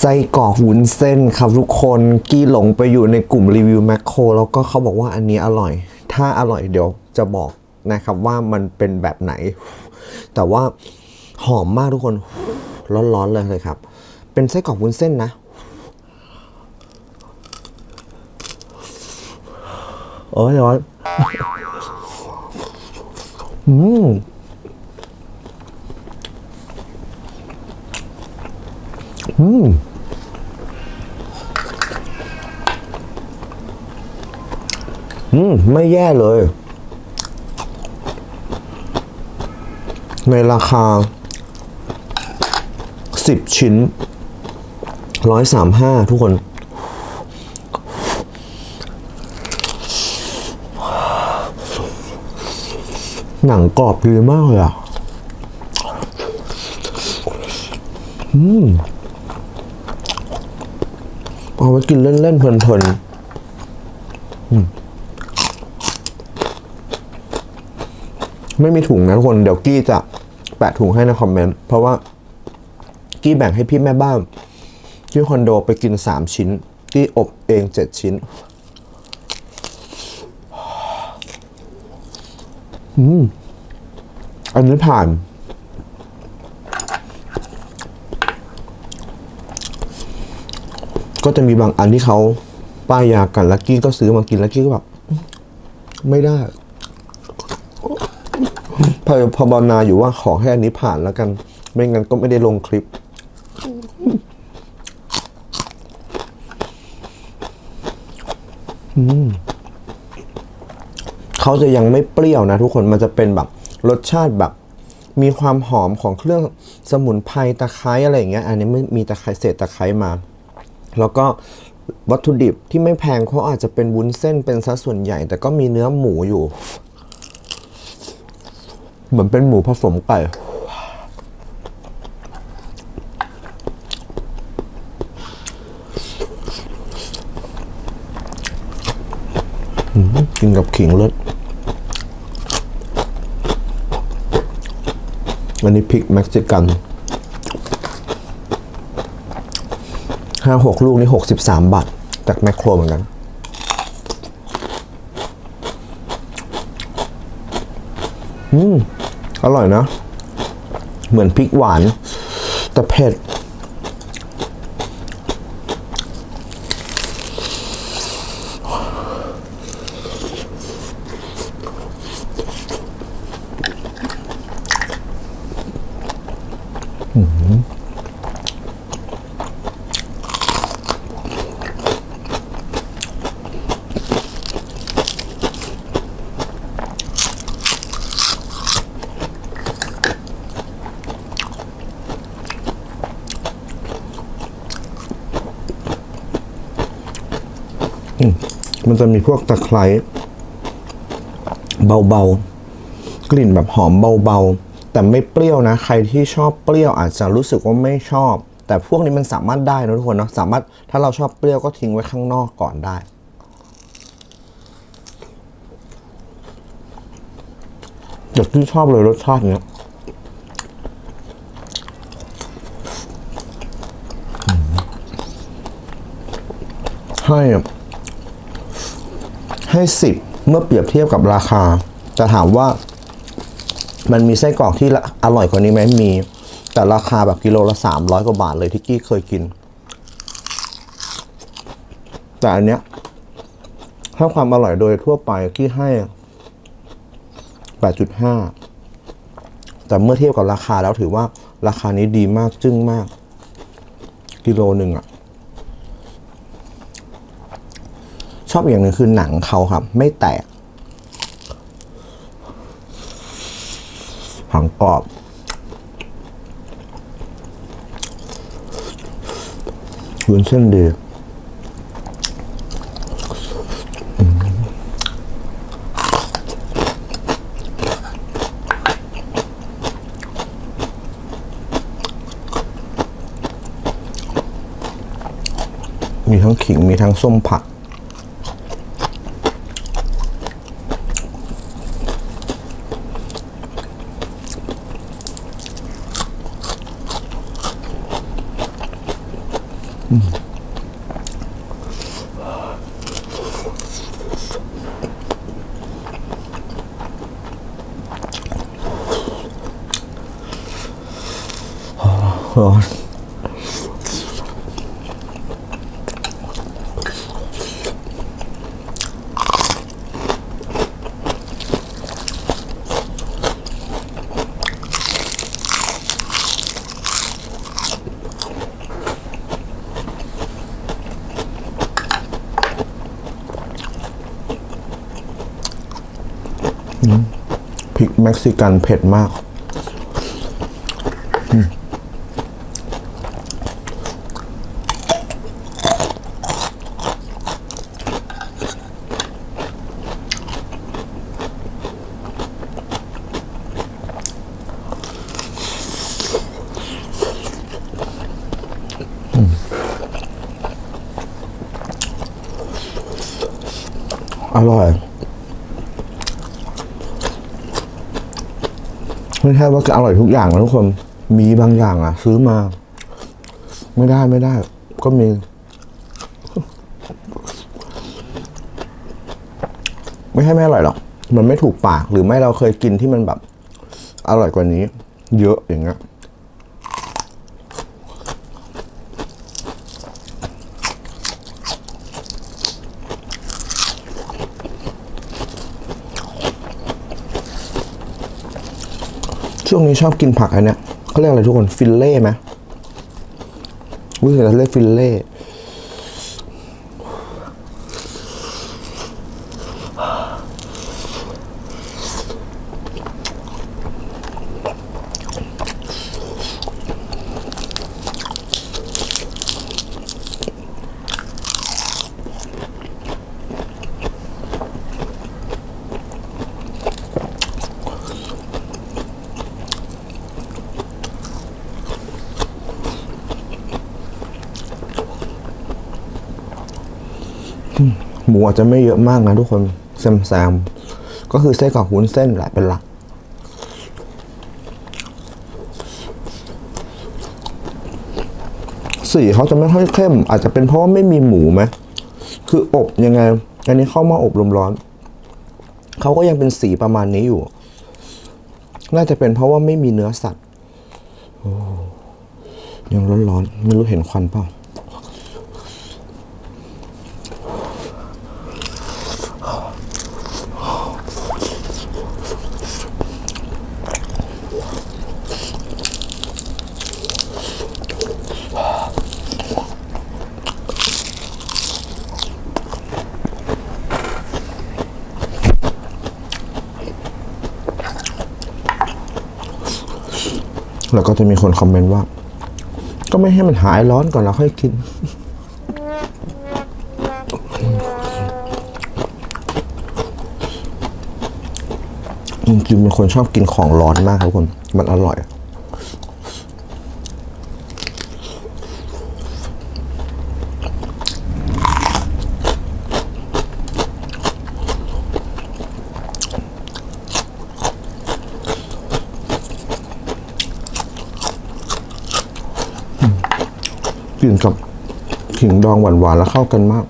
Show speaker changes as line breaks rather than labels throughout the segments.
ไส้กรอกวุ้นเส้นครับทุกคนกี้หลงไปอยู่ในกลุ่มรีวิวแมคโครแล้วก็เขาบอกว่าอันนี้อร่อย ถ้าอร่อยเดี๋ยวจะบอกนะครับว่ามันเป็นแบบไหน แต่ว่าหอมมากทุกคนร้อนๆเลยเลยครับ เป็นไส้กรอกวุ้นเส้นนะโอ้ยร้อนอืมอืม อืม ไม่แย่เลย ในราคาสิบชิ้นร้อยสามห้าทุกคน หนังกรอบดีมากเลยอะ อืม เอาไว้กินเล่น ๆ เพลินๆ อืม ไม่มีถุงนะทุกคนเดี๋ยวกี้จะแปะถุงให้ในคอมเมนต์เพราะว่ากี้แบ่งให้พี่แม่บ้านที่คอนโดไปกินสามชิ้นกี้อบเองเจ็ดชิ้น อืม อันนี้ผ่าน ก็จะมีบางอันที่เขาป้ายยากัน แล้วกี้ก็ซื้อมากินแล้วกี้ก็แบบ ไม่ได้ พอพอบานาอยู่ว่าขอให้อันนี้ผ่านแล้วกัน ไม่งั้นก็ไม่ได้ลงคลิป เขาจะยังไม่เปรี้ยวนะทุกคนมันจะเป็นแบบ รสชาติแบบ มีความหอมของเครื่องสมุนไพรตะไคร้อะไรอย่างเงี้ย อันนี้ไม่มีตะไคร้เศษตะไคร้มา แล้วก็วัตถุดิบที่ไม่แพงเขาอาจจะเป็นวุ้นเส้นเป็นซะส่วนใหญ่ แต่ก็มีเนื้อหมูอยู่ เหมือนเป็นหมูผสมไก่กินกับขิงเลิศอันนี้พริกเม็กซิกันห้าหกลูกนี่หกสิบสามบาท จากแมคโครเหมือนกันอืม อร่อยนะ เหมือนพริกหวาน แต่เผ็ด มันจะมีพวกตะไคร้เบาๆ กลิ่นแบบหอมเบาๆ แต่ไม่เปรี้ยวนะ ใครที่ชอบเปรี้ยวอาจจะรู้สึกว่าไม่ชอบ แต่พวกนี้มันสามารถได้นะทุกคนเนาะสามารถถ้าเราชอบเปรี้ยวก็ทิ้งไว้ข้างนอกก่อนได้เด็กที่ชอบเลยรสชาติเนี้ยให้ ให้สิบเมื่อเปรียบเทียบกับราคาจะถามว่ามันมีไส้กรอกที่อร่อยกว่านี้ไหมมี แต่ราคาแบบกิโลละสามร้อยกว่าบาทเลยที่กี้เคยกิน แต่อันเนี้ยถ้าความอร่อยโดยทั่วไปกี้ให้แปดจุดห้าแต่เมื่อเทียบกับราคาแล้วถือว่าราคานี้ดีมากจึ้งมาก กิโลหนึ่งอะ ชอบอย่างหนึ่งคือหนังเขาครับ ไม่แตกหังกรอบ วุ้นเส้นดีมีทั้งขิง มีทั้งส้มผัก ร้อนพริกเม็กซิกันเผ็ดมาก ร่อย ไม่ใช่ว่าจะอร่อยทุกอย่างนะทุกคน มีบางอย่างอะ ซื้อมา ไม่ได้ไม่ได้ ก็มี ไม่ใช่ไม่อร่อยหรอก มันไม่ถูกปากหรือไม่เราเคยกินที่มันแบบ อร่อยกว่านี้ เยอะอย่างเงี้ย ช่วงนี้ชอบกินผักอันเนี้ยเขาเรียกอะไรทุกคนฟิลเล่ไหมรู้สึกจะเรียกฟิลเล่ มูอาจจะไม่เยอะมากนะทุกคนแซมแซมก็คือไส้กรอกวุ้นเส้นแหละเป็นหลัก สีเขาจะไม่ค่อยเข้ม อาจจะเป็นเพราะว่าไม่มีหมูไหมคืออบยังไง อันนี้เข้ามาอบลมร้อน เขาก็ยังเป็นสีประมาณนี้อยู่ น่าจะเป็นเพราะว่าไม่มีเนื้อสัตว์ยังร้อนๆ ไม่รู้เห็นควันเปล่า แล้วก็จะมีคนคอมเมนต์ว่า ก็ไม่ให้มันหายร้อนก่อนแล้วค่อยกิน จริงๆเป็นคนชอบกินของร้อนมากครับคน มันอร่อย กินกับขิงดองหวานๆแล้วเข้ากันมาก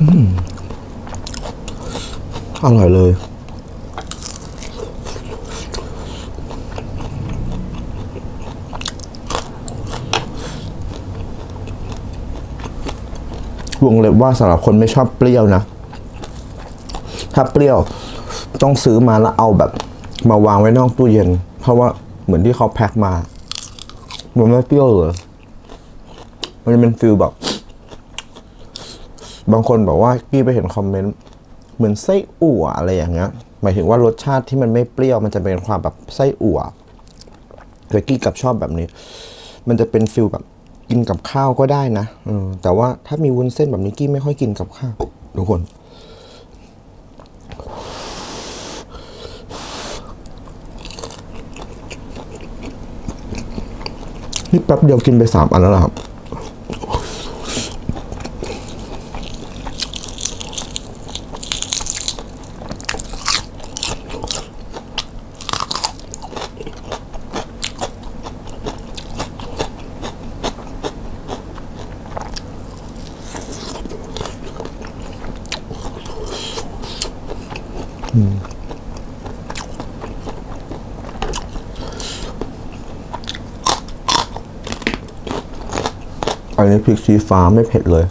อร่อยเลย วงเล็บว่าสำหรับคนไม่ชอบเปรี้ยวนะ ถ้าเปรี้ยวต้องซื้อมาแล้วเอาแบบ มาวางไว้นอกตู้เย็น เพราะว่าเหมือนที่เขาแพ็คมา มันไม่เปรี้ยวเลยมันจะเป็นฟิลแบบ บางคนบอกว่ากี้ไปเห็นคอมเมนต์เหมือนไส้อั่วอะไรอย่างเงี้ยหมายถึงว่ารสชาติที่มันไม่เปรี้ยวมันจะเป็นความแบบไส้อั่วแต่กี้กับชอบแบบนี้ มันจะเป็นฟิลแบบกินกับข้าวก็ได้นะอแต่ว่าถ้ามีวุ้นเส้นแบบนี้กี้ไม่ค่อยกินกับข้าวทุกคน นี่แป๊บเดียวกินไปสามอันแล้วครับ นี้พริกชี้ฟ้าไม่เผ็ดเลย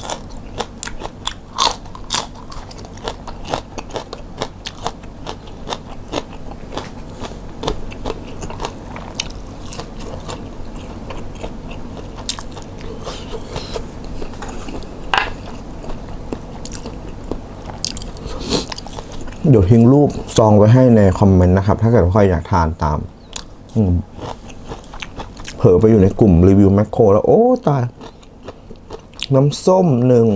เดี๋ยวทิ้งรูปซองไว้ให้ในคอมเมนต์นะครับ ถ้าเกิดใครอยากทานตาม อืมเผลอไปอยู่ในกลุ่มรีวิวแมคโครแล้ว โอ้ ตาย น้ำส้มหนึ่ง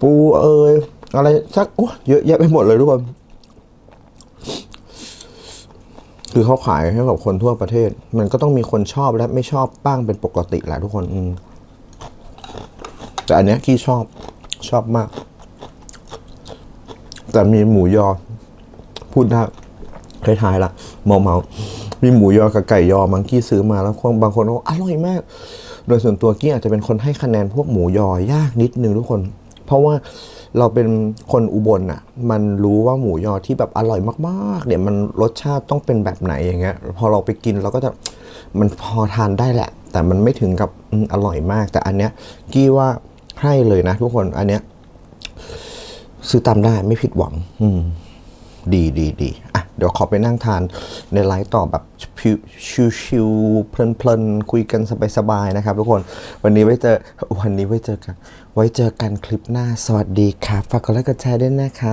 ปูเอยอะไรสักโอ้เยอะแยะไปหมดเลยทุกคน คือเขาขายให้กับคนทั่วประเทศ มันก็ต้องมีคนชอบและไม่ชอบบ้างเป็นปกติแหละทุกคนอืมแต่อันเนี้ยกี้ชอบชอบมาก แต่มีหมูยอ พูดได้ท้ายๆละเมาเมามีหมูยอกับไก่ยอมังกี้ซื้อมาแล้วคนบางคนบอกอร่อยมาก โดยส่วนตัวกี้อาจจะเป็นคนให้คะแนนพวกหมูยอยากนิดนึงทุกคน เพราะว่าเราเป็นคนอุบลน่ะ มันรู้ว่าหมูยอที่แบบอร่อยมากๆเนี่ยมันรสชาติต้องเป็นแบบไหนอย่างเงี้ย พอเราไปกินเราก็จะมันพอทานได้แหละ แต่มันไม่ถึงกับอืมอร่อยมาก แต่อันเนี้ยกี้ว่าให้เลยนะทุกคนอันเนี้ยซื้อตามได้ไม่ผิดหวัง อืม ดีดีดีอะ เดี๋ยวขอไปนั่งทานในไลฟ์ต่อแบบชิวๆเพลินๆ คุยกันสบายๆนะครับทุกคนวันนี้ไว้เจอวันนี้ไว้เจอกัน ไว้เจอกันคลิปหน้าสวัสดีครับฝากกดไลค์กดแชร์ด้วยนะคะ